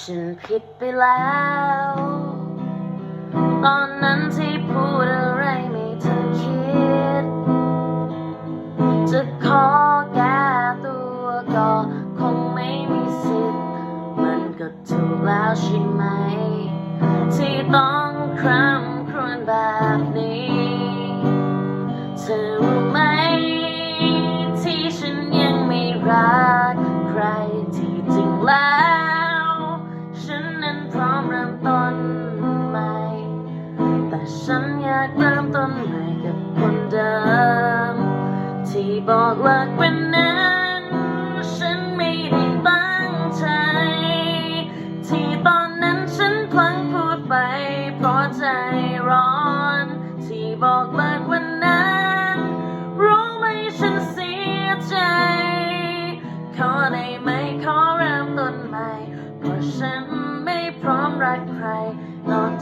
ฉันผิดไปแล้ว ตอนนั้นที่พูดอะไรไม่ทันคิด จะขอแก้ตัวก็คงไม่มีสิทธิ์ มันก็ถูกแล้วใช่ไหม ที่ต้องคร่ำครวญแบบนี้ เธอรู้ไหมที่ฉันยังไม่รัก ฉันอยากเริ่มต้นใหม่กับคนเดิม ที่บอกเลิกวันนั้น ฉันไม่ได้ตั้งใจ ที่ตอนนั้นฉันพลั้งพูดไปเพราะใจร้อน ที่บอกเลิกวันนั้น รู้ไหมฉันเสียใจ ขอได้ไหมขอเริ่มต้นใหม่ เพราะฉันไม่พร้อมรักใครนอก